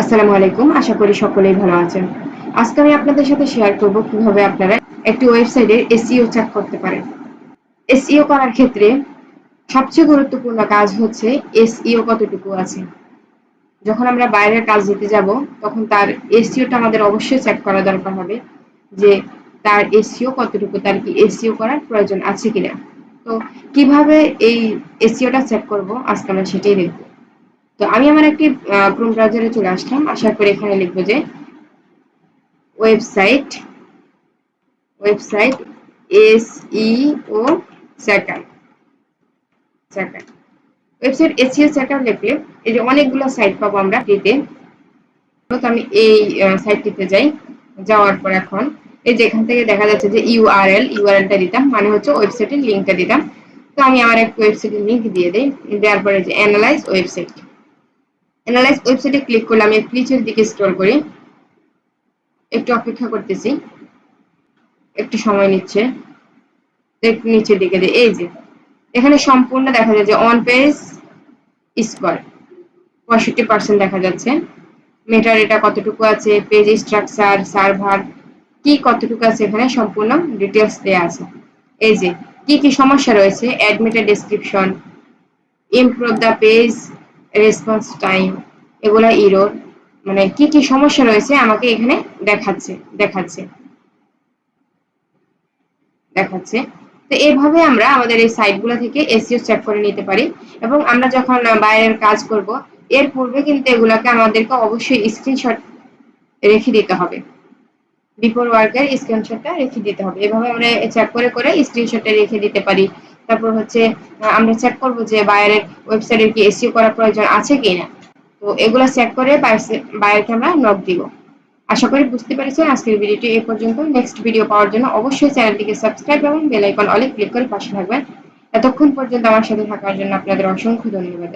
আসসালামু আলাইকুম, আশা করি সকলেই ভালো আছেন। আজকে আমি আপনাদের সাথে শেয়ার করব কীভাবে আপনারা একটি ওয়েবসাইটের এসইও চেক করতে পারেন। এসইও করার ক্ষেত্রে সবচেয়ে গুরুত্বপূর্ণ কাজ হচ্ছে এসইও কতটুকু আছে। যখন আমরা বাইরের কাজ দিতে যাব, তখন তার এসইওটা আমাদের অবশ্যই চেক করা দরকার হবে যে তার এসইও কতটুকু, তার কি এসইও করার প্রয়োজন আছে কিনা। তো কীভাবে এই এসইওটা চেক করব, আজকে আমরা সেটাই দেখব। তো আমি আমার একটি ক্রোম ব্রাউজারে চলে আসলাম। আসার পরে এখানে লিখব যে website website S E O checker checker website SEO checker লিখলে এই যে অনেকগুলো সাইট পাবো আমরা ফ্রিতে তো আমি এই সাইটটিতে যাই। যাওয়ার পর এখন এই যে এখান থেকে দেখা যাচ্ছে যে ইউআরএল ইউআরএলটা দিতাম মানে হচ্ছে ওয়েবসাইটের লিঙ্কটা দিতাম। তো আমি আমার একটা ওয়েবসাইটের লিঙ্ক দিয়ে দিই। দেওয়ার পরে যে অ্যানালাইজ ওয়েবসাইট অ্যানালাইজ ওয়েবসাইটে ক্লিক করলে আমি একটু দিকে স্ক্রল করি। একটু অপেক্ষা করতেছি। একটু সময় নিচ্ছে। একটু নিচের দিকে এই যে, এখানে সম্পূর্ণ দেখা যায় যে অন পেজ স্কোর পঁয়ষট্টি পার্সেন্ট দেখা যাচ্ছে। মেটার এটা কতটুকু আছে পেজ স্ট্রাকচার সার্ভার কি কতটুকু আছে এখানে সম্পূর্ণ ডিটেলস দেওয়া আছে। এই যে, কি কি সমস্যা রয়েছে? অ্যাডমিটের description improve the page response time এগুলা ইরোর মানে কি কি সমস্যা রয়েছে আমাকে এখানে দেখাচ্ছে দেখাচ্ছে। দেখাচ্ছে। তো এইভাবে আমরা আমাদের এই সাইটগুলো থেকে এসইও চেক করে নিতে পারি এবং আমরা যখন বাইরের কাজ করব, এর পূর্বে কিন্তু এগুলাকে আমাদেরকে অবশ্যই স্ক্রিনশট রেখে দিতে হবে। বিফোর ওয়ার্কের স্ক্রিনশটটা রেখে দিতে হবে। এভাবে আমরা চেক করে করে স্ক্রিনশটটা রেখে দিতে পারি। তারপর হচ্ছে আমরা চেক করব যে বায়ারের ওয়েবসাইটের কি এসিও করার প্রয়োজন আছে কিনা। তো এগুলো চেক করে বায়ারকে আমরা নক দিব। আশা করি বুঝতে পেরেছেন। আজকের ভিডিওটি এ পর্যন্ত। নেক্সট ভিডিও পাওয়ার জন্য অবশ্যই চ্যানেলটিকে সাবস্ক্রাইব এবং বেল আইকন অলে ক্লিক করে পাশে থাকবেন। এতক্ষণ পর্যন্ত আমার সাথে থাকার জন্য আপনাদের অসংখ্য ধন্যবাদ।